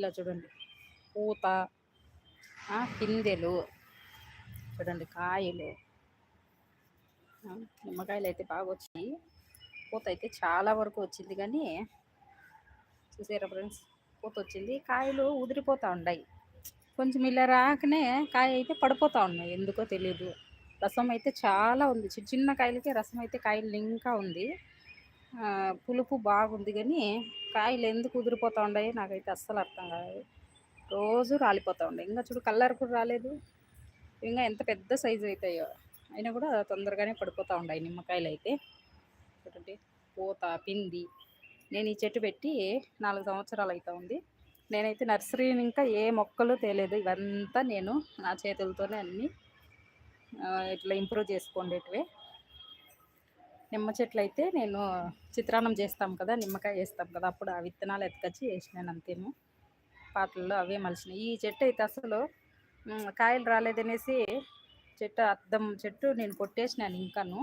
ఇలా చూడండి. పూత పిందెలు చూడండి కాయలు. నిమ్మకాయలు అయితే బాగా వచ్చాయి పూత అయితే చాలా వరకు వచ్చింది కానీ చూసారా ఫ్రెండ్స్? పూత వచ్చింది. కాయలు ఉదిరిపోతూ ఉన్నాయి. కొంచెం ఇలా రాకనే కాయ అయితే పడిపోతూ ఉన్నాయి. ఎందుకో తెలియదు రసం అయితే చాలా ఉంది. చిన్న చిన్న కాయలకి రసం అయితే కాయలు ఇంకా ఉంది. పులుపు బాగుంది కానీ కాయలు ఎందుకు ఉదిరిపోతూ ఉన్నాయి నాకైతే అస్సలు అర్థం కాదు. రోజు రాలిపోతూ ఉండే. ఇంకా చూడు కలర్ కూడా రాలేదు. ఇంకా ఎంత పెద్ద సైజు అవుతాయో అయినా కూడా తొందరగానే పడిపోతూ ఉన్నాయి నిమ్మకాయలు అయితే. చూడండి పూత పిండి. నేను ఈ చెట్టు పెట్టి నాలుగు సంవత్సరాలు అవుతా ఉంది. నేనైతే నర్సరీని ఇంకా ఏ మొక్కలు తేలేదు. ఇవంతా నేను నా చేతులతోనే అన్నీ ఇట్లా ఇంప్రూవ్ చేసుకోండేటివే నిమ్మ చెట్లు అయితే నేను చిత్రాన్నం చేస్తాం కదా నిమ్మకాయ వేస్తాం కదా అప్పుడు ఆ విత్తనాలు ఎత్తుకొచ్చి వేసినాను అంతేను పాటల్లో అవే మలిచినాయి ఈ చెట్టు అయితే అసలు కాయలు రాలేదనేసి చెట్టు అద్దం చెట్టు నేను కొట్టేసినాను ఇంకాను.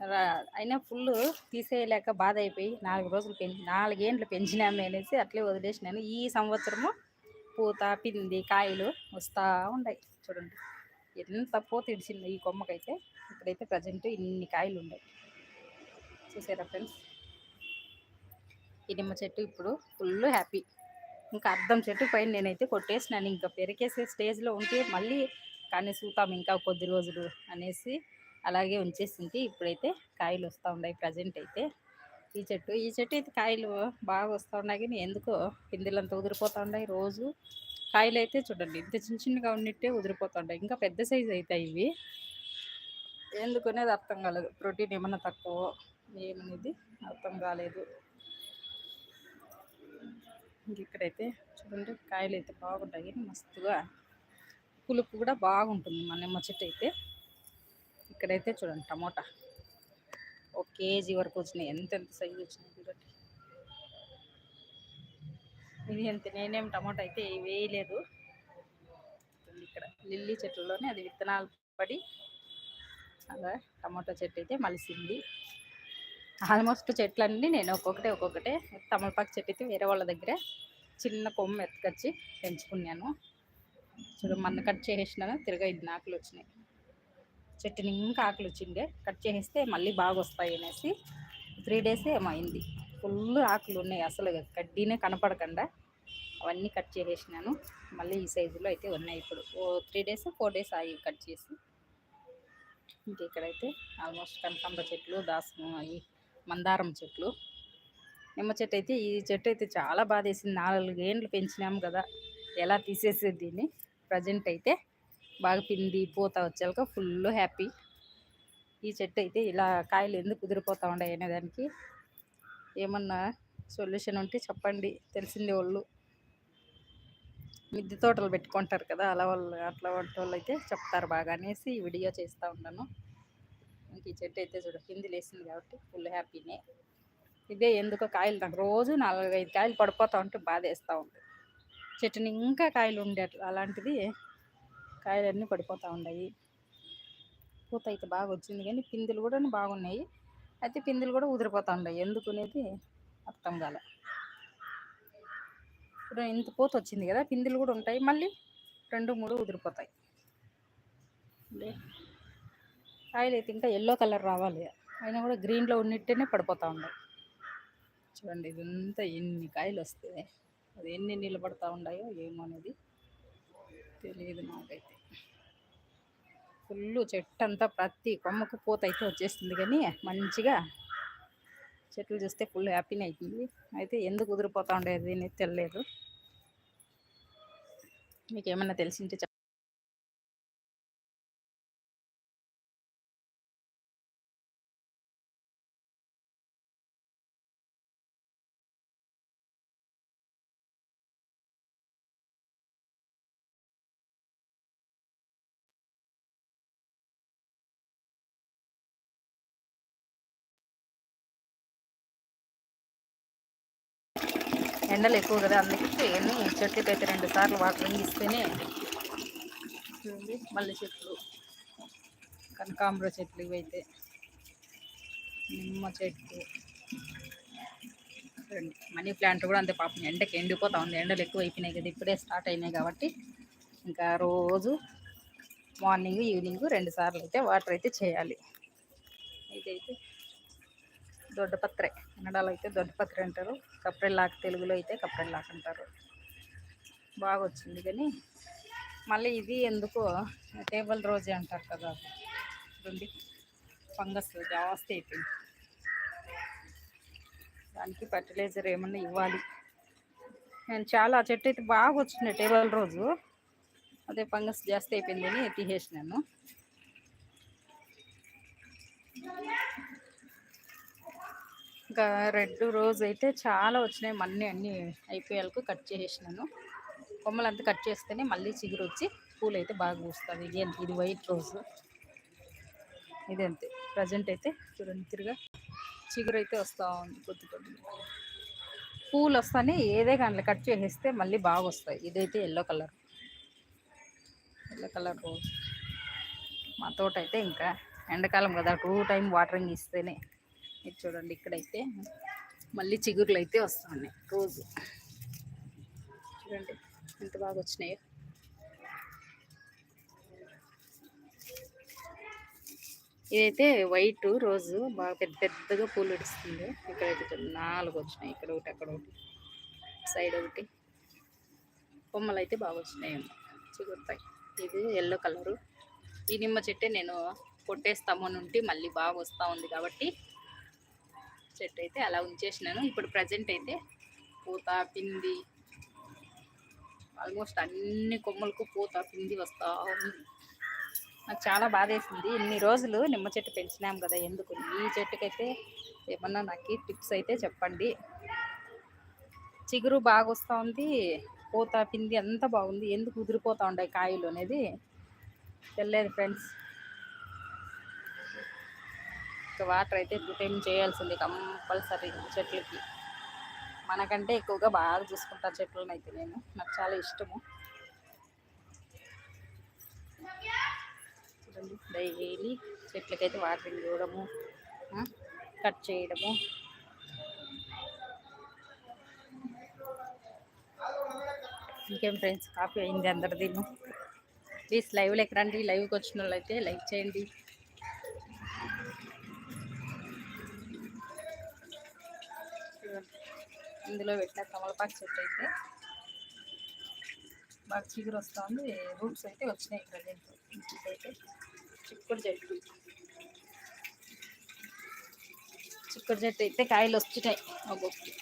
రా- అయినా ఫుల్ తీసేయలేక బాధ అయిపోయి నాలుగు రోజులు పెంచి నాలుగేండ్లు పెంచినామే అనేసి అట్లే వదిలేసినాను. ఈ సంవత్సరము పూత పిండి కాయలు వస్తూ ఉన్నాయి చూడండి. ఎంత పూత ఇడిచింది ఈ కొమ్మకైతే. ఇప్పుడైతే ప్రజెంట్ ఇన్ని కాయలు ఉన్నాయి చూసారా ఫ్రెండ్స్? ఈ నిమ్మ చెట్టు ఇప్పుడు ఫుల్ హ్యాపీ ఇంకా అర్థం చెట్టు పైన నేనైతే కొట్టేసినాను. ఇంకా పెరికేసే స్టేజ్లో ఉంటే మళ్ళీ కానీ చూద్దాం ఇంకా కొద్ది రోజులు అనేసి అలాగే ఉంచేసింది. ఇప్పుడైతే కాయలు వస్తూ ఉన్నాయి ప్రజెంట్ అయితే. ఈ చెట్టు ఈ చెట్టు అయితే కాయలు బాగా వస్తూ ఉన్నాయి కానీ ఎందుకో పిందెలంతా ఉదిరిపోతూ ఉన్నాయి రోజు. కాయలు అయితే చూడండి ఇంత చిన్న చిన్నగా ఉన్నట్టే ఉదిరిపోతుంటాయి ఇంకా పెద్ద సైజు అవుతాయి ఇవి. ఎందుకనేది అర్థం కాలేదు. ప్రోటీన్ ఏమన్నా తక్కువ? ఏమనేది అర్థం కాలేదు. ఇక్కడైతే చూడండి కాయలు అయితే బాగుంటాయి మస్తుగా. పులుపు కూడా బాగుంటుంది మన నిమ్మ చెట్టు అయితే. ఇక్కడైతే చూడండి టమోటా. ఒక కేజీ వరకు వచ్చినాయి. ఎంత ఎంత సైజు వచ్చినాయి చూడండి. ఇది ఎంత నేనేం టమోటా అయితే వేయలేదు. ఇక్కడ లిల్లీ చెట్లలోనే అది విత్తనాలు పడి అలా టమోటా చెట్టు అయితే మలిసింది. ఆల్మోస్ట్ చెట్లన్నీ నేను ఒక్కొక్కటే ఒక్కొక్కటే తమలపాకు చెట్టు అయితే వేరే వాళ్ళ దగ్గర చిన్న కొమ్మ ఎత్తుకొచ్చి పెంచుకున్నాను. చూడు మొన్న కట్ చేసేసినాను? తిరగా ఇది ఆకులు వచ్చినాయి. చెట్టుని ఇంకా ఆకులు వచ్చిండే. కట్ చేసేస్తే మళ్ళీ బాగా వస్తాయి అనేసి త్రీ డేసే ఏమైంది అయింది. ఫుల్ ఆకులు ఉన్నాయి. అసలు కడ్డీనే కనపడకుండా అవన్నీ కట్ చేసేసినాను. మళ్ళీ ఈ సైజులో అయితే ఉన్నాయి ఇప్పుడు. ఓ త్రీ డేస్ ఫోర్ డేస్ అవి కట్ చేసి. ఇంక ఇక్కడైతే ఆల్మోస్ట్ కనకాంబ చెట్లు దాసం అవి మందారం చెట్లు. నిమ్మ చెట్టు అయితే ఈ చెట్టు అయితే చాలా బాధ వేసింది నాలుగేండ్లు పెంచినాము కదా ఎలా తీసేసేది దీన్ని? ప్రజెంట్ అయితే బాగా పిండి పూత వచ్చాక ఫుల్ హ్యాపీ. ఈ చెట్టు అయితే ఇలా కాయలు ఎందుకు కుదిరిపోతూ ఉండే దానికి ఏమన్నా సొల్యూషన్ ఉంటే చెప్పండి. తెలిసింది వాళ్ళు. మిద్దె తోటలు పెట్టుకుంటారు కదా అలా వాళ్ళు అట్లా వంటి వాళ్ళు అయితే చెప్తారు బాగా అనేసి ఈ వీడియో చేస్తూ ఉన్నాను. ఈ చెట్టు అయితే చూడ కింది లేసింది కాబట్టి ఫుల్ హ్యాపీనే ఇదే ఎందుకో కాయలు నాకు రోజు నాలుగైదు కాయలు పడిపోతూ ఉంటే బాధ వేస్తూ ఉంటుంది చెట్టుని ఇంకా కాయలు ఉండే అలాంటిది కాయలన్నీ పడిపోతూ ఉన్నాయి. పూత అయితే బాగా వచ్చింది కానీ పిందెలు కూడా బాగున్నాయి. అయితే పిందెలు కూడా ఉదిరిపోతూ ఉన్నాయి. ఎందుకు అనేది అర్థం కాలే. ఇప్పుడు ఇంత పూత వచ్చింది కదా పిందెలు కూడా ఉంటాయి. మళ్ళీ రెండు మూడు ఉదిరిపోతాయి ఆయిల్ అయితే ఇంకా ఎల్లో కలర్ రావాలి. అయినా కూడా గ్రీన్లో ఉన్నట్టేనే పడిపోతూ ఉన్నాయి చూడండి ఇదంతా ఎన్ని కాయలు వస్తాయి. అది ఎన్ని నిలబడతా ఉన్నాయో ఏమో అనేది తెలియదు నాకైతే. ఫుల్ చెట్టు అంతా ప్రతి కొమ్మకు పూత అయితే వచ్చేస్తుంది కానీ మంచిగా చెట్లు చూస్తే ఫుల్ హ్యాపీనే అవుతుంది అయితే ఎందుకు కుదిరిపోతూ ఉండేది అనేది తెలియలేదు మీకు ఏమైనా తెలిసింటే ఎండలు ఎక్కువ కదా అందుకే ఎన్ని చెట్లకి అయితే రెండు సార్లు వాటర్ ఇస్తేనే చూడండి మల్లె చెట్లు కనకాంబర చెట్లు ఇవైతే నిమ్మ చెట్లు మనీ ప్లాంట్ కూడా అంతే పాపం ఎండకి ఎండిపోతా ఉంది. ఎండలు ఎక్కువ అయిపోయినాయి కదా ఇప్పుడే స్టార్ట్ అయినాయి కాబట్టి ఇంకా రోజు మార్నింగ్ ఈవినింగ్ రెండు సార్లు అయితే వాటర్ అయితే చేయాలి. ఇదైతే దొడ్డపత్రే. కన్నడలో అయితే దొడ్డపత్రి అంటారు. కప్రెల్లాక్ తెలుగులో అయితే కప్రెల్లాక్ అంటారు. బాగా వచ్చింది కానీ మళ్ళీ ఇది ఎందుకో టేబుల్ రోజే అంటారు కదా చూడండి ఫంగస్ జాస్తి అయిపోయింది. దానికి ఫర్టిలైజర్ ఏమన్నా ఇవ్వాలి. నేను చాలా చెట్టు అయితే బాగా వచ్చింది టేబుల్ రోజు. అదే ఫంగస్ జాస్తి అయిపోయిందని తీసేసినాను. ఇంకా రెడ్ రోజ్ అయితే చాలా వచ్చినాయి. మన్నీ అన్నీ అయిపోయేలకు కట్ చేసేసినాను. కొమ్మలు అంతా కట్ చేస్తేనే మళ్ళీ చిగురు వచ్చి పూలు అయితే బాగా పూస్తుంది. ఇది ఇది వైట్ రోజు. ఇది అంతే ప్రజెంట్ అయితే చూడండి తిరిగా. చిగురు అయితే వస్తూ ఉంది కొద్ది కొద్ది. పూలు వస్తానే ఏదే కానీ కట్ చేసేస్తే మళ్ళీ బాగా వస్తాయి. ఇదైతే yellow colour. Yellow colour rose. మా తోట అయితే ఇంకా ఎండాకాలం కదా. టూ టైం వాటరింగ్ ఇస్తేనే ఇది చూడండి ఇక్కడైతే మళ్ళీ చిగురులు అయితే వస్తున్నాయి. రోజు. చూడండి ఎంత బాగా వచ్చినాయో. ఇదైతే వైట్ రోజు బాగా పెద్ద పెద్దగా పూలు ఇడుస్తుంది. ఇక్కడైతే నాలుగు వచ్చినాయి. ఇక్కడ ఒకటి అక్కడ ఒకటి. సైడ్ ఒకటి. కొమ్మలు అయితే బాగా వచ్చినాయి. చిగురుతాయి. ఇది ఎల్లో కలరు ఈ నిమ్మ చెట్టే నేను కొట్టేస్తామని ఉంటే మళ్ళీ బాగా వస్తూ ఉంది కాబట్టి చెట్టు అయితే అలా ఉంచేసినాను. ఇప్పుడు ప్రజెంట్ అయితే పూత పిండి ఆల్మోస్ట్ అన్ని కొమ్మలకు పూత పిండి వస్తూ ఉంది. నాకు చాలా బాధేసింది. ఇన్ని రోజులు నిమ్మ చెట్టు పెంచినాం కదా ఎందుకు? ఈ చెట్టుకైతే ఏమన్నా నాకు టిప్స్ అయితే చెప్పండి. చిగురు బాగా వస్తూ ఉంది పూత పిండి అంతా బాగుంది. ఎందుకు ఉదిరిపోతూ ఉండే కాయలు అనేది? తెలియదు ఫ్రెండ్స్ ఇంకా వాటర్ అయితే టూ టైం చేయాల్సింది కంపల్సరీ చెట్లకి. మనకంటే ఎక్కువగా బాగా చూసుకుంటా చెట్లను అయితే నేను. నాకు చాలా ఇష్టము. చూడండి డైలీ చెట్లకైతే వాటరింగ్ ఇవ్వడము కట్ చేయడము. ఇంకేం ఫ్రెండ్స్ కాఫీ అయింది అందరిది ప్లీజ్ లైవ్లో ఎక్కడండి? లైవ్కి వచ్చిన వాళ్ళు అయితే లైక్ చేయండి. ఇందులో పెట్టిన కమలపాకు చెట్టు అయితే బాగా చిగురు వస్తుంది. రూట్స్ అయితే వచ్చినాయి ప్రజెంట్ అయితే చిక్కుడు చెట్టు. చిక్కుడు చెట్టు అయితే కాయలు వచ్చినాయి ఒక్కొక్కటి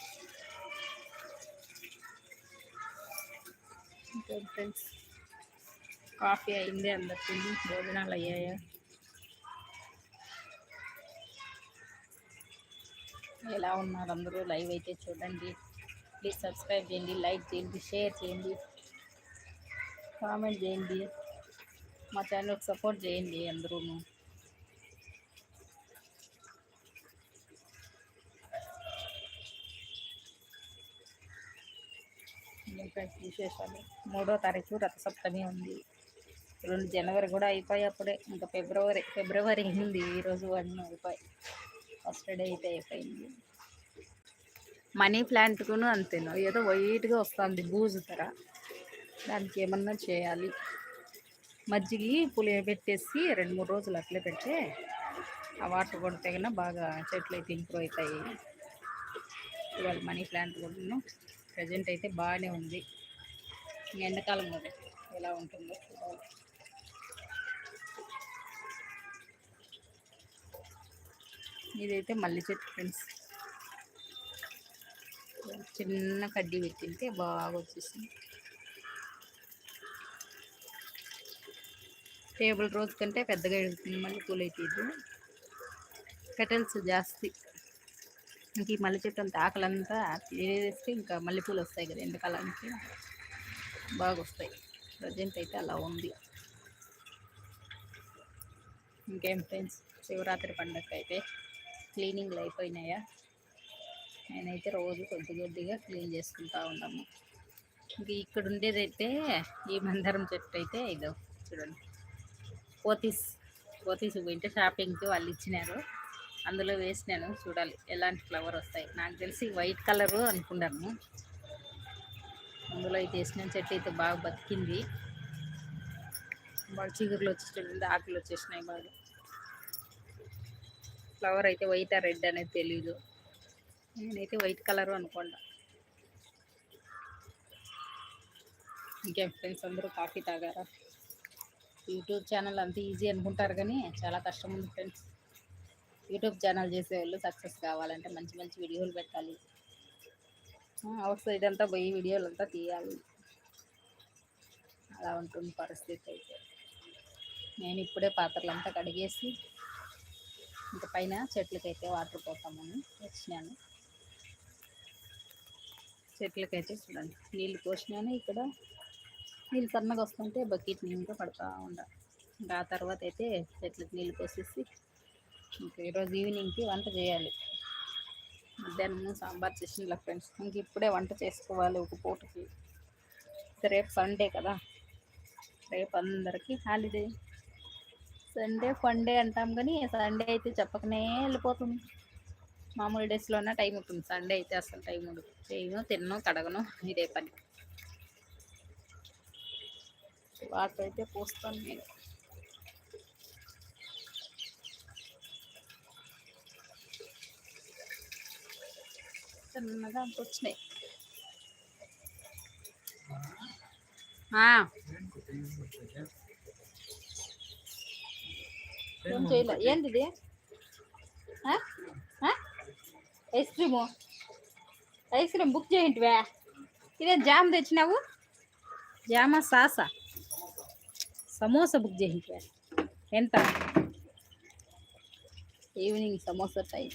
ఫ్రెండ్స్ కాఫీ అయింది అందరికీ. భోజనాలు అయ్యాయా? ఎలా ఉన్నారు అందరూ? లైవ్ అయితే చూడండి. ప్లీజ్ సబ్స్క్రైబ్ చేయండి లైక్ చేయండి షేర్ చేయండి కామెంట్ చేయండి. మా ఛానల్కి సపోర్ట్ చేయండి అందరూ ఫ్రెండ్స్ విశేషాలు? మూడో తారీఖు రథసప్తమి ఉంది. రెండు జనవరి కూడా అయిపోయి అప్పుడే. ఇంకా ఫిబ్రవరి ఫిబ్రవరి అయింది. ఈరోజు వన్ అయిపోయి. ఫస్ట్ డే అయితే అయిపోయింది. మనీ ప్లాంట్కును అంతేను. ఏదో వైట్గా వస్తుంది బూజు తర. దానికి ఏమన్నా చేయాలి. మజ్జిగి పులి పెట్టేసి రెండు మూడు రోజులు అట్లే పెడితే ఆ వాటర్ కొడితే కన్నా బాగా చెట్లు అయితే ఇంప్రూవ్ అవుతాయి. ఇవాళ మనీ ప్లాంట్ కూడా ప్రజెంట్ అయితే బాగానే ఉంది. ఎండాకాలం కదా ఎలా ఉంటుందో చూడాలి. ఇదైతే మల్లి చెట్టు ఫ్రెండ్స్. చిన్న కడ్డీ పెట్టింటే బాగా వచ్చేసింది. టేబుల్ రోజ్ కంటే పెద్దగా ఎడుతుంది మళ్ళీ పూలైతే అయితే ఇది. పెటల్స్ జాస్తి. ఇంక ఈ మల్లె చెట్టు అంతా ఆకలంతా తీసేస్తే ఇంకా మల్లెపూలు వస్తాయి కదా ఎండకాలానికి. బాగా వస్తాయి. ప్రజెంట్ అయితే అలా ఉంది. ఇంకేం ఫ్రెండ్స్? శివరాత్రి పండగ అయితే. క్లీనింగ్లు అయిపోయినాయా నేనైతే రోజు కొద్ది కొద్దిగా క్లీన్ చేసుకుంటూ ఉన్నాము. ఇంక ఇక్కడ ఉండేదైతే ఈ మందారం చెట్టు అయితే ఇదో చూడండి. పోతీస్ పోతీస్ పోయింటే షాపింగ్కి వాళ్ళు ఇచ్చినారు. అందులో వేసినాను చూడాలి ఎలాంటి ఫ్లవర్ వస్తాయి. నాకు తెలిసి వైట్ కలరు అనుకున్నాను అందులో అయితే వేసిన చెట్టు అయితే బాగా బతికింది. బాగా చిగురులు వచ్చేసింది ఆకులు వచ్చేసినాయి బాగా. ఫ్లవర్ అయితే వైట్ ఆ రెడ్ అనేది తెలీదు. నేనైతే వైట్ కలర్ అనుకోండా ఇంకేం ఫ్రెండ్స్ అందరూ కాఫీ తాగారా? యూట్యూబ్ ఛానల్ అంత ఈజీ అనుకుంటారు కానీ చాలా కష్టం ఉంది ఫ్రెండ్స్ యూట్యూబ్ ఛానల్ చేసేవాళ్ళు సక్సెస్ కావాలంటే మంచి మంచి వీడియోలు పెట్టాలి. అవుట్ సైడ్ అంతా పోయి వీడియోలు అంతా తీయాలి. అలా ఉంటుంది పరిస్థితి అయితే. నేను ఇప్పుడే పాత్రలంతా కడిగేసి ఇంకా పైన చెట్లకైతే వాటర్ పోతామని వచ్చినాను. చెట్లకైతే చూడండి నీళ్ళు పోసినాను ఇక్కడ. నీళ్ళు సన్నగా వస్తుంటే బకెట్ నీళ్ళతో పడతా ఉండ ఇంకా ఆ తర్వాత అయితే చెట్లకు నీళ్ళు పోసేసి ఇంకా ఈరోజు ఈవినింగ్కి వంట చేయాలి. మధ్యాహ్నం సాంబార్ చేసిన ఫ్రెండ్స్ ఇంక ఇప్పుడే వంట చేసుకోవాలి ఒక పూటకి. రేపు సండే కదా రేపు అందరికీ హాలిడే. సండే ఫండే అంటాం కానీ సండే అయితే చెప్పకనే వెళ్ళిపోతుంది. మామూలు డేస్లోనే టైం ఉంటుంది. సండే అయితే అసలు టైం ఉండదు. చేయను తినను కడగను ఇదే పని. వాటర్ అయితే పోస్తాను నేను. చిన్నగా అంత వచ్చినాయి ఆ, ఏం చేయలే. ఏంది ఇది? Ice cream? Ice cream book చేయండివా ఇదే జామ్ తెచ్చినావు? జామా సాసా? సమోసా బుక్ చేయండివా ఎంత? Evening samosa time?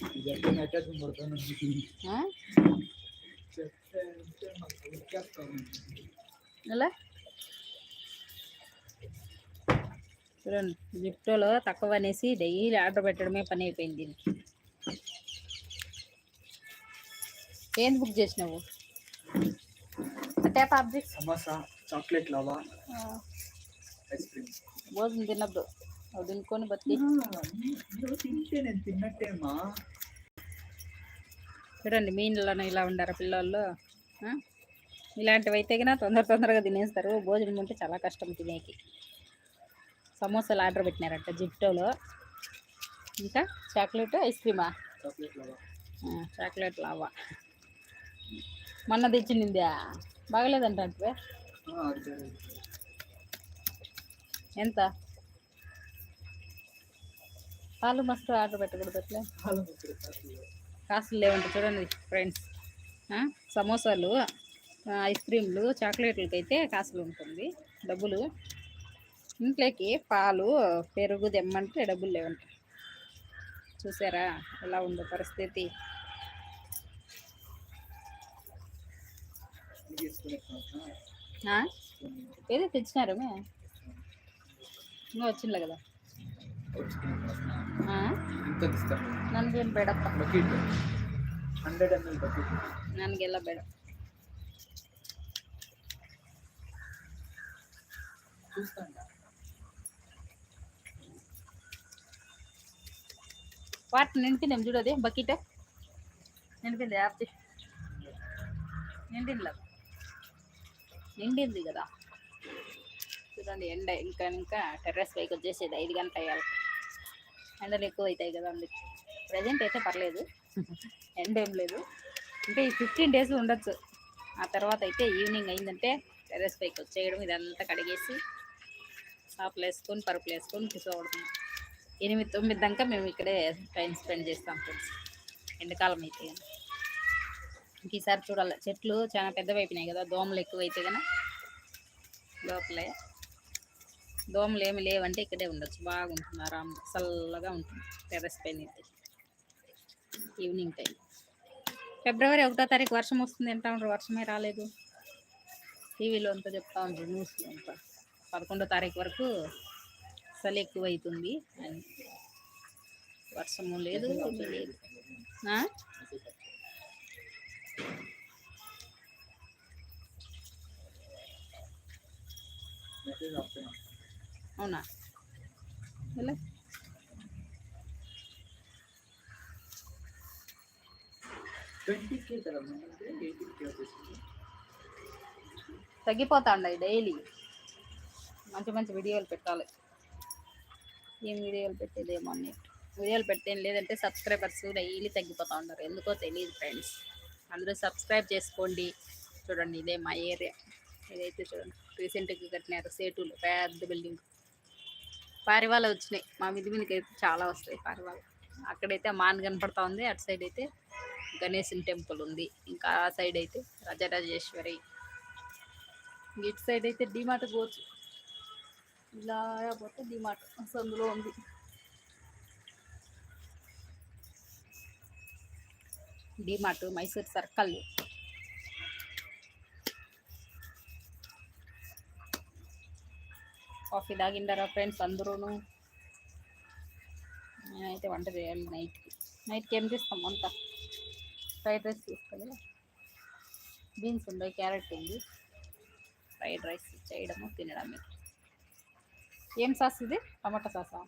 ఎలా? చూడండి జిప్టోలో తక్కువ అనేసి డైలీ ఆర్డర్ పెట్టడమే పని అయిపోయింది ఏంది బుక్ చేసినావు? Object samosa chocolate lava? Ice cream భోజనం తినద్దు. అవి తినుకొని బతికి. నువ్వు తింటే నేను తిన్నట్టేమా? చూడండి మీన్లను ఇలా ఉండారు పిల్లలు ఆ? ఇలాంటివి అయితే కన్నా తొందర తొందరగా తినేస్తారు. భోజనం ఉంటే చాలా కష్టం తినేకి. సమోసాలు ఆర్డర్ పెట్టినారంట జిప్టోలో. ఇంకా చాక్లెట్ ఐస్ క్రీమా? Chocolate lava. మొన్న తెచ్చిండిందా బాగలేదంట అంటే ఎంత? పాలు మస్తు ఆర్డర్ పెట్టకూడదు అట్లే? కాసులు లేవంట చూడండి ఫ్రెండ్స్. సమోసాలు ఐస్ క్రీమ్లు చాక్లెట్లకి అయితే కాసులు ఉంటుంది డబ్బులు. ఇంట్లోకి పాలు పెరుగు తెమ్మంటే డబ్బులు లేవంట చూసారా ఎలా ఉందో పరిస్థితి ఇది తీసుకునేట్టున్నా. ఆ? ఏదో తెచ్చినారమే ఇంకా వచ్చిందిలే కదా తెచ్చుకునేట్టున్నా. ఆ? ఎంత ఇస్తాను ನನಗೇನು ಬೇಡಪ್ಪ బకెట్ హండ్రెడ్ ఎంఎల్ బకెట్ ನನಗೆಲ್ಲ ಬೇಡ చూస్తాను వాట్ నింపిందేం చూడదే బకెట్? నింపింది ఆప్తి నిండిందిలా నిండింది కదా. చూడండి ఎండ ఇంకా ఇంకా టెర్రస్ పైకి వచ్చేసేది. ఐదు గంటల అయ్యాలి. ఎండలు ఎక్కువ అవుతాయి కదా అందుకు ప్రజెంట్ అయితే పర్లేదు. ఎండ ఏం లేదు. అంటే ఈ ఫిఫ్టీన్ డేస్ ఉండొచ్చు. ఆ తర్వాత అయితే ఈవినింగ్ అయిందంటే టెర్రస్ పైకి వచ్చేయడం ఇదంతా కడిగేసి షాపులు వేసుకొని పరుపులు వేసుకొని కూర్చోవడం ఎనిమిది తొమ్మిది దాకా మేము ఇక్కడే టైం స్పెండ్ చేస్తాం ఫ్రెండ్స్ ఎండాకాలం అయితే కానీ. ఇంక ఈసారి చూడాలి. చెట్లు చాలా పెద్దవి అయిపోయినాయి కదా దోమలు ఎక్కువ అయితే లోపలే. దోమలు ఏమి లేవంటే ఇక్కడే ఉండొచ్చు. బాగుంటుంది ఆరామ్ చల్లగా ఉంటుంది. టెర్రస్ పైన అయితే. Evening time. ఫిబ్రవరి ఒకటో తారీఖు వర్షం వస్తుంది అంటా ఉండరు. వర్షమే రాలేదు. టీవీలో అంతా చెప్తా ఉంటారు న్యూస్లో అంతా. పదకొండో తారీఖు వరకు చలి ఎక్కువ అవుతుంది అని వర్షము లేదు ఏమీ లేదు. అవునా? ఎలా? తగ్గిపోతా డైలీ. మంచి మంచి వీడియోలు పెట్టాలి. ఏం వీడియోలు పెట్టేదేమో అన్నట్టు వీడియోలు పెట్టేం లేదంటే సబ్స్క్రైబర్స్ డైలీ తగ్గిపోతూ ఉంటారు ఎందుకో తెలియదు ఫ్రెండ్స్. అందరూ సబ్స్క్రైబ్ చేసుకోండి. చూడండి ఇదే మా ఏరియా. ఇదైతే చూడండి రీసెంట్గా కట్టినారు సేటులు పెద్ద బిల్డింగ్. పారివాళ్ళు వచ్చినాయి. మా మిది మీదకి అయితే చాలా వస్తాయి పారివాళ్ళు అక్కడైతే మాన్ కనపడతా ఉంది. అటు సైడ్ అయితే గణేశుని టెంపుల్ ఉంది. ఇంకా ఆ సైడ్ అయితే రాజరాజేశ్వరి. ఇటు సైడ్ అయితే డిమార్ట్ పోవచ్చు. ఇలా పోతే డిమార్ట్ అందులో ఉంది. డిమార్ట్ మైసూర్ సర్కల్. కాఫీ తాగిండారా ఫ్రెండ్స్ అందరూను? నేనైతే వంట చేయాలి నైట్కి నైట్కి ఏం చేస్తాం వంట? ఫ్రైడ్ రైస్ తీసుకొని బీన్స్ ఉన్నాయి క్యారెట్ ఉంది. ఫ్రైడ్ రైస్ చేయడము తినడమే. ఏం సాస్ ఇది? టమాటా సాసా?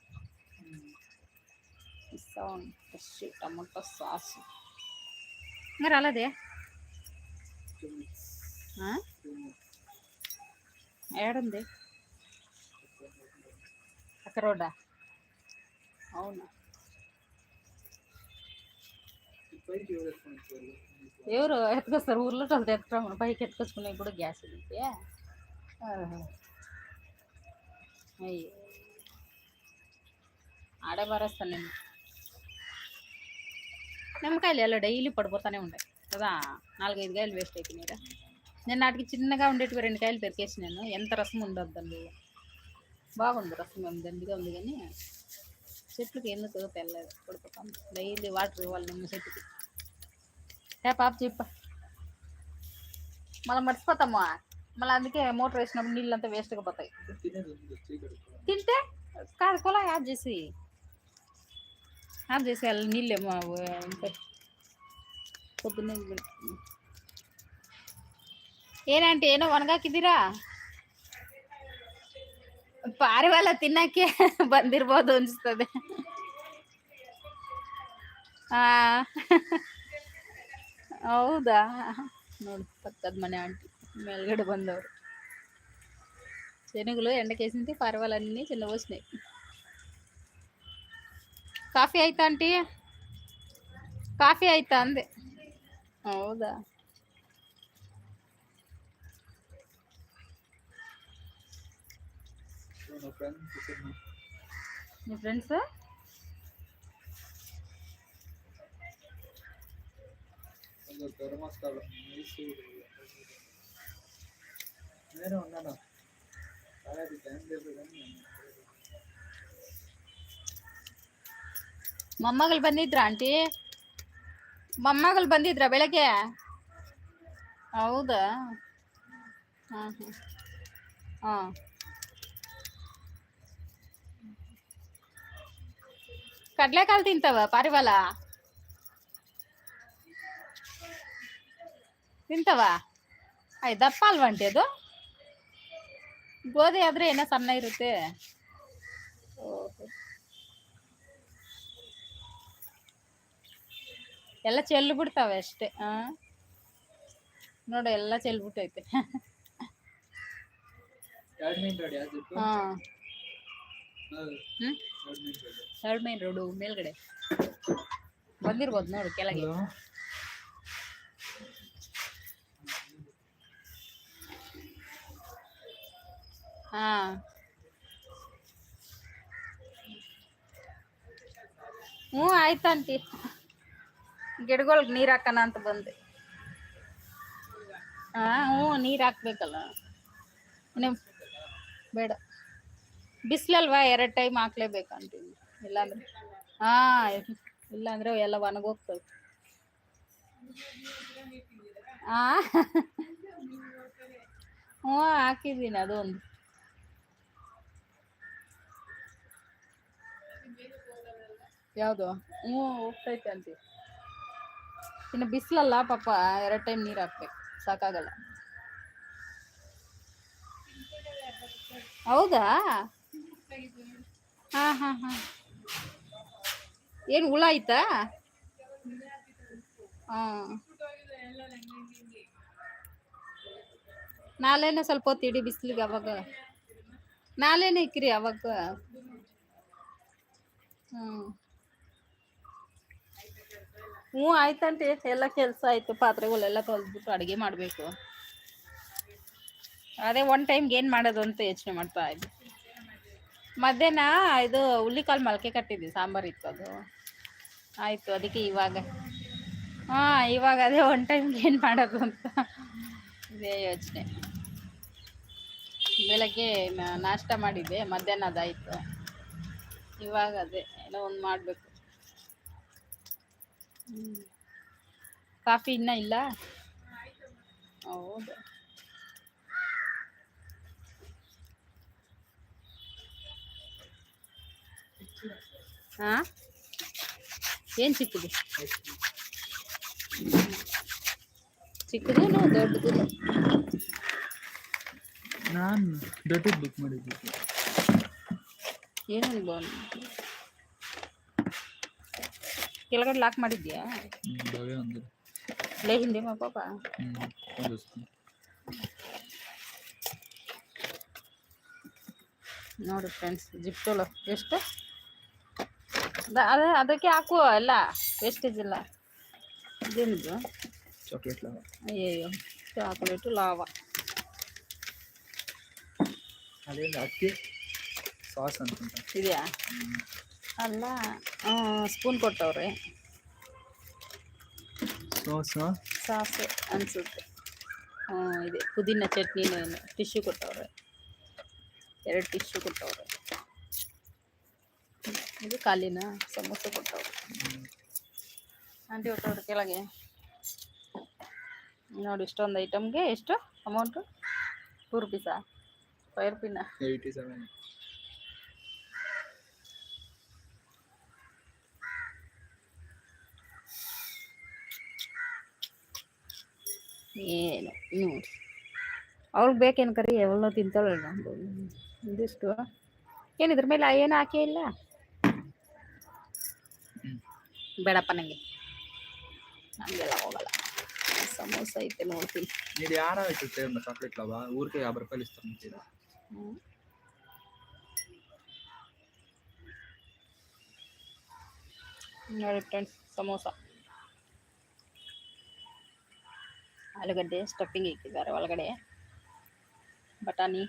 ఇస్తా ఫ్రెష్ టమాటా సాస్. ఇంకా రాలేదే ఏడుంది? అక్కడ అవునా? ఎవరు ఎవరు ఎత్తుకొస్తారు? ఊర్లో వాళ్ళు ఎత్తుకురా పైకి ఎత్తుకొచ్చుకునే కూడా గ్యాస్ ఉంది. అయ్యో. ఆడే నేను. నిమ్మకాయలు ఎలా డైలీ పడిపోతానే ఉంటాయి కదా నాలుగైదు కాయలు వేస్ట్ అయిపోయినాయిరా నేను నాటికి చిన్నగా ఉండేటివి రెండు కాయలు పెరికేసి నేను. ఎంత రసం ఉండొద్దండి. బాగుంది రసం దండిగా ఉంది కానీ చెట్లకి ఎందుకు తెల్లదు పడిపోతాం డైలీ వాటర్ ఇవ్వాలి నిమ్మ చెట్టుకి. ఏ పాప చెప్ప. మళ్ళీ మర్చిపోతామా? మళ్ళీ అందుకే మోటార్ వేసినప్పుడు నీళ్ళు అంతా వేస్ట్గా పోతాయి తినేది ఉంది చీకటి తింటే కాదు కొలా యాడ్ చేసి యాడ్ చేసి వాళ్ళు నీళ్ళు ఏమో ఉంటాయి పొద్దున్నే పెట్టుకున్నాం. ఏనంటే ఏనో వనగాకిదిరా పారి వాళ్ళ తిన్నాకే బందిరిపోదు ఉంచుతుంది ఆ, ಹೌದಾ ನೋಡು ಪಕ್ಕದ ಮನೆ ಆಂಟಿ మెలగడ బందోడు శనుగులు ఎండకేసింది పర్వాలన్నీ చిన్న వచ్చినాయి కాఫీ అవుతా అంటే కాఫీ అవుతా అంది. అవుదా? మీ ఫ్రెండ్స్? ధర్మస్థలం మైసూరు. నేను ఉన్నాను అలాగే టైం లేదు కానీ ಮೊಮ್ಮಗಳು ಬಂದಿದ್ರ ಆಂಟಿ ಮೊಮ್ಮಗಳು ಬಂದಿದ್ರ ಬೆಳಗ್ಗೆ ಹೌದಾ ಹಾಂ ಹಾಂ ಹಾಂ ಕಡ್ಲೆಕಾಳು ತಿಂತವ ಪಾರಿವಾಳ ತಿಂತವ ಆಯ್ ದಪ್ಪ ಅಲ್ವಾ ಆಂಟಿ ಅದು ಗೋಧಿ ಆದ್ರೆ ಏನೋ ಸಣ್ಣ ಇರುತ್ತೆ? ಎಲ್ಲ ಚೆಲ್ಲು ಬಿಡ್ತಾವೆ ಅಷ್ಟೇ ಆ? ನೋಡು ಎಲ್ಲ ಚೆಲ್ಬಿಟ್ಟೈತೆ. ಹಾ. ಎರಡು ಮೈನ್ ರೋಡು? ಮೇಲ್ಗಡೆ. ಬಂದಿರ್ಬೋದು ನೋಡು ಕೆಳಗೆ. ಹಾ. ಹ್ಞೂ ಆಯ್ತಂತಿ ಗಿಡಗಳ್ಗೆ ನೀರು ಹಾಕೋಣ ಅಂತ ಬಂದೆ. ಹಾ, ಹ್ಞೂ, ನೀರು ಹಾಕ್ಬೇಕಲ್ಲ. ನೀವು ಬೇಡ. ಬಿಸಿಲಲ್ವಾ, ಎರಡು ಟೈಮ್ ಹಾಕ್ಲೇಬೇಕಂತೀನಿ ಇಲ್ಲಾಂದ್ರೆ, ಹಾಂ, ಇಲ್ಲಾಂದ್ರೆ ಎಲ್ಲ ಒಣಗೋಗ್ತವೆ ಹಾಂ ಹ್ಞೂ, ಹಾಕಿದ್ದೀನಿ ಅದೊಂದು. ಯಾವುದು? ಹ್ಞೂ ಹೋಗ್ತೈತೆ ಅಂತಿ ಇನ್ನು ಬಿಸಿಲಲ್ಲ ಪಾಪ, ಎರಡು ಟೈಮ್ ನೀರು ಹಾಕ್ಬೇಕು. ಸಾಕಾಗಲ್ಲ. ಹೌದಾ? ಹಾಂ ಹಾಂ ಹಾಂ. ಏನು ಹುಳ ಆಯ್ತಾ ಹಾಂ. ನಾಳೆನೇ ಸ್ವಲ್ಪ ಹೊತ್ತು ಇಡಿ ಬಿಸಿಲಿಗೆ ಅವಾಗ. ನಾಳೆನೇ ಇಕ್ಕಿರಿ ಅವಾಗ. ಹ್ಞೂ ಹ್ಞೂ, ಆಯ್ತಂಟಿ. ಎಲ್ಲ ಕೆಲಸ ಆಯಿತು. ಪಾತ್ರೆಗಳೆಲ್ಲ ತೊಳೆದ್ಬಿಟ್ಟು ಅಡುಗೆ ಮಾಡಬೇಕು. ಅದೇ ಒನ್ ಟೈಮ್ಗೆ ಏನು ಮಾಡೋದು ಅಂತ ಯೋಚನೆ ಮಾಡ್ತಾ ಇದ್ದೆ. ಮಧ್ಯಾಹ್ನ ಇದು ಹುಲ್ಲಿಕಾಳು ಮೊಳಕೆ ಕಟ್ಟಿದ್ದೆ ಸಾಂಬಾರು ಇತ್ತು ಅದು. ಆಯಿತು, ಅದಕ್ಕೆ ಇವಾಗ. ಹಾಂ, ಇವಾಗ ಅದೇ ಒನ್ ಟೈಮ್ಗೆ ಏನು ಮಾಡೋದು ಅಂತ ಇದೇ ಯೋಚನೆ. ಬೆಳಗ್ಗೆ ನಾಷ್ಟ ಮಾಡಿದ್ದೆ ಮಧ್ಯಾಹ್ನ ಅದಾಯಿತು ಇವಾಗ ಅದೇ ಏನೋ ಒಂದು ಮಾಡಬೇಕು. ಕಾಫಿ ಇನ್ನೂ ಇಲ್ಲ? ಹೌದು. ಹಾಂ ಏನು ಚಿಕ್ಕದು? ಚಿಕ್ಕದು ದೊಡ್ಡದು? ನಾನು ದೊಡ್ಡದು ಬುಕ್ ಮಾಡಿದ್ದೆ. ಏನು ಕೆಳಗಡೆ ಲಾಕ್ ಮಾಡಿದ್ಯಾ? ಲೇ ಹಿಂದೆ ಮಾ ಪಾಪ. ನೋಡಿ ಫ್ರೆಂಡ್ಸ್ ಜಿಪ್ಟೋಲು ಎಷ್ಟು? ಅದೇ ಅದಕ್ಕೆ ಹಾಕು ಎಲ್ಲ ವೇಸ್ಟೇಜ್ ಇಲ್ಲ. ಇದೇನಿದು? ಚಾಕ್ಲೇಟ್ ಲಾವ ಅಯ್ಯಯ್ಯೋ ಚಾಕ್ಲೇಟು ಲಾವ ಅದೇನು ಅಕ್ಕಿ? ಸಾಸ್ ಅಂತ ಇದೆಯಾ? ಅಲ್ಲ ಸ್ಪೂನ್ ಕೊಟ್ಟವ್ರೆ. ಸಾಸು ಸಾಸು ಅನಿಸುತ್ತೆ. ಇದೆ. ಪುದೀನ ಚಟ್ನಿನೂ ಏನು ಟಿಶ್ಯೂ ಕೊಟ್ಟವ್ರೆ. ಎರಡು ಟಿಶ್ಯೂ ಕೊಟ್ಟವ್ರೆ. ಇದು ಕಾಲಿನ ಸಮೋಸ ಕೊಟ್ಟವ್ರೆ. ಆಂಟಿ ಕೊಟ್ಟವ್ರೆ ಕೆಳಗೆ. ನೋಡಿ ಇಷ್ಟೊಂದು ಐಟಮ್ಗೆ ಎಷ್ಟು? ಅಮೌಂಟು ಟೂ ರುಪೀಸಾ ಫೈವ್ ರುಪೀನಾ ಏಯ್ಟಿ ಸೆವೆನ್ ಏನು? ನೋಡಿ ಅವ್ಳಿಗೆ ಬೇಕೇನು ಕರಿ? ಎಲ್ಲ ತಿಂತಾಳೆ ಇದಿಷ್ಟು ಏನು ಇದ್ರ ಮೇಲೆ ಏನು ಹಾಕೇ ಇಲ್ಲ? ಬೇಡಪ್ಪ ನನಗೆ ನಮಗೆಲ್ಲ ಹೋಗಲ್ಲ. ಸಮೋಸ ಐತೆ ನೋಡ್ತೀನಿ. ಇದು ಯಾರ ಇಟ್ಟಿರ್ತೀರ ಚಾಕ್ಲೇಟ್ ಲವ ಊರಿಗೆ ಯಾಭೈ ರೂಪಾಯಿ ಇಸ್ತಾರೆ ಅಂತೀರ ನೋಡಿ ಫ್ರೆಂಡ್ಸ್ ಸಮೋಸ. ಆಲೂಗಡ್ಡೆ ಸ್ಟಫಿಂಗ್ ಇಟ್ಟಿದ್ದಾರೆ ಒಳಗಡೆ ಬಟಾಣಿ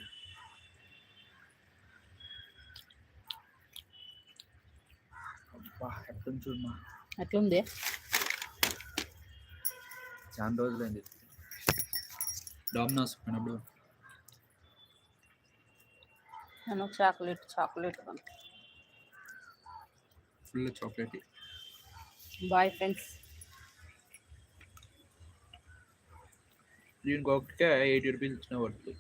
అబ్బా ఎప్పుడు చూడమా అట్లుంది చాలా రోజులైంది డామినోస్ పోయినప్పుడు నేను chocolate chocolate full chocolate boy friends దీనికి ఒకటికే ఎయిటీ రూపీస్ ఇచ్చిన పడుతుంది